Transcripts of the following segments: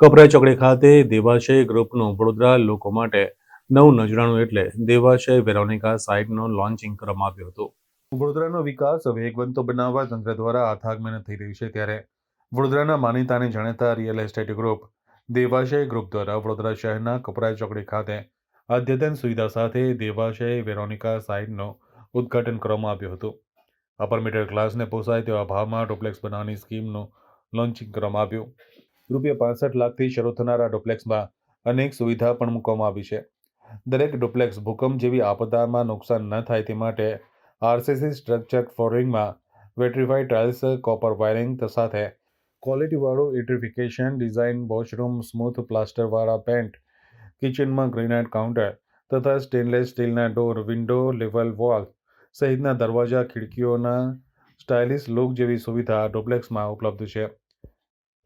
કપરાઈ ચોકડી ખાતે દેવાશય ગ્રુપનું વડોદરા લોકો માટે નવું નજરાણું એટલે દેવાશય વેરોનિકા સાઇટનું લોન્ચિંગ કરવામાં આવ્યું હતું. વડોદરાનો વિકાસ વેગવંતો બનાવવા તંત્ર દ્વારા અથાગ મહેનત થઈ રહી છે ત્યારે વડોદરાના માનીતાને જાણીતા real estate group Devashay group દ્વારા વડોદરા શહેરના કપરાઈ ચોકડી ખાતે અદ્યતન સુવિધા સાથે દેવાશય વેરોનિકા સાઇટનું ઉદ્ઘાટન કરવામાં આવ્યું હતું. અપર મિડલ ક્લાસને પોસાય તેવા ભાવમાં ડુપ્લેક્સ બનાવવાની સ્કીમનું લોન્ચિંગ કરવામાં આવ્યું. રૂપિયા પાસઠ લાખથી શરૂ થનાર ડુપ્લેક્સમાં અનેક સુવિધા પણ મૂકવામાં આવી છે. દરેક ડુપ્લેક્સ ભૂકંપ જેવી આપદામાં નુકસાન ન થાય તે માટે આરસીસી સ્ટ્રક્ચર ફ્લોરિંગમાં વેટ્રીફાઈડ ટાઇલ્સ, કોપર વાયરિંગ સાથે ક્વોલિટીવાળું ઇલેક્ટ્રિફિકેશન ડિઝાઇન, વોશરૂમ, સ્મૂથ પ્લાસ્ટરવાળા પેન્ટ, કિચનમાં ગ્રેનાઇટ કાઉન્ટર તથા સ્ટેનલેસ સ્ટીલના ડોર, વિન્ડો, લેવલ વોલ સહિતના દરવાજા, ખિડકીઓના સ્ટાઇલિશ લુક જેવી સુવિધા ડુપ્લેક્સમાં ઉપલબ્ધ છે.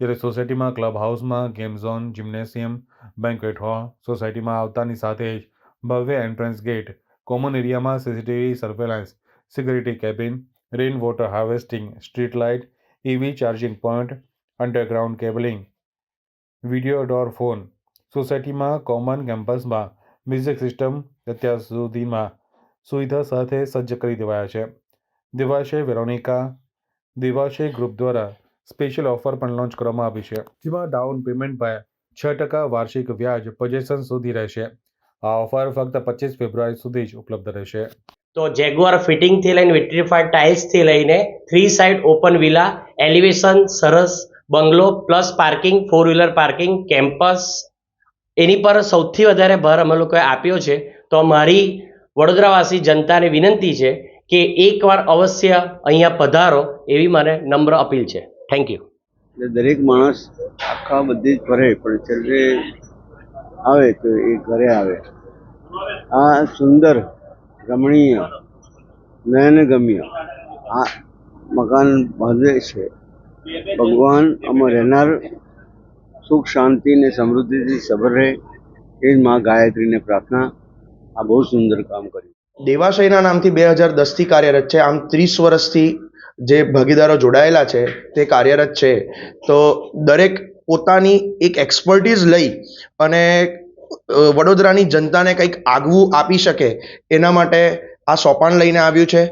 જ્યારે સોસાયટીમાં ક્લબ હાઉસમાં game zone, gymnasium, banquet hall, સોસાયટીમાં આવતાની સાથે જ ભવ્ય એન્ટ્રન્સ ગેટ, કોમન એરિયામાં CCTV surveillance, security cabin, rain water harvesting, street light EV charging point, underground cabling, video door phone, સોસાયટીમાં કોમન કેમ્પસમાં મ્યુઝિક સિસ્ટમ અત્યાર સુધીમાં સુવિધા સાથે સજ્જ કરી દેવાયા છે. દેવાશય વેરોનિકા, દિવાશે ગ્રુપ દ્વારા સ્પેશિયલ ઓફર પણ લોન્ચ કરવામાં આવી છે. જેમાં ડાઉન પેમેન્ટ પર છ ટકા વાર્ષિક વ્યાજ પજેશન સુધી રહેશે. આ ઓફર ફક્ત પચીસ ફેબ્રુઆરી સુધી જ ઉપલબ્ધ રહેશે. તો જેગુઆર ફિટિંગથી લઈને વિટ્રીફાઈડ ટાઇલ્સથી લઈને three side open villa elevation સરસ bungalow plus parking four wheeler parking campus એની પર સૌથી વધારે ભાર અમે લોકોએ આપ્યો છે. તો મારી વડોદરાવાસી જનતાને વિનંતી છે કે એકવાર અવશ્ય અહીંયા પધારો એવી મને નમ્ર અપીલ છે. થેન્ક યુ દરેક માણસ આખા બધી જ ફરે પણ છેલ્લે આવે તો એ ઘરે આવે. આ સુંદર રમણીય નયનગમ્ય આ મકાન બાંધે છે. ભગવાન આમાં રહેનાર સુખ શાંતિ ને સમૃદ્ધિથી સબર રહે એ જ મા ગાયત્રીને પ્રાર્થના. આ બહુ સુંદર કામ કર્યું. દેવાશયના નામથી બે હજાર દસથી કાર્યરત છે. આમ ત્રીસ વર્ષથી જે ભાગીદારો જોડાયેલા છે, તે કાર્યરત છે, તો દરેક પોતાની એક એક્સપર્ટીઝ લઈ અને વડોદરાની જનતાને કંઈક આગવું આપી શકે, એના માટે આ સોપાન લઈને આવ્યું છે.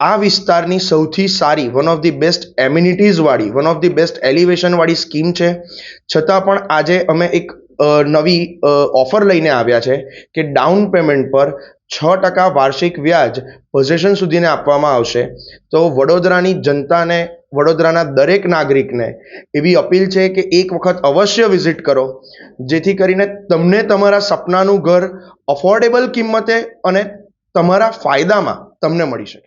આ વિસ્તારની સૌથી સારી વન ઓફ ધી બેસ્ટ એમ્યુનિટીઝવાળી વન ઓફ ધી બેસ્ટ એલિવેશનવાળી સ્કીમ છે. છતાં પણ આજે અમે એક નવી ઓફર લઈને આવ્યા છે કે ડાઉન પેમેન્ટ પર છ ટકા વાર્ષિક વ્યાજ પોઝેશન સુધીને આપવામાં આવશે. તો વડોદરાની જનતાને, વડોદરાના દરેક નાગરિકને એવી અપીલ છે કે એક વખત અવશ્ય વિઝિટ કરો, જેથી કરીને તમને તમારા સપનાનું ઘર અફોર્ડેબલ કિંમતે અને તમારા ફાયદામાં તમને મળી શકે.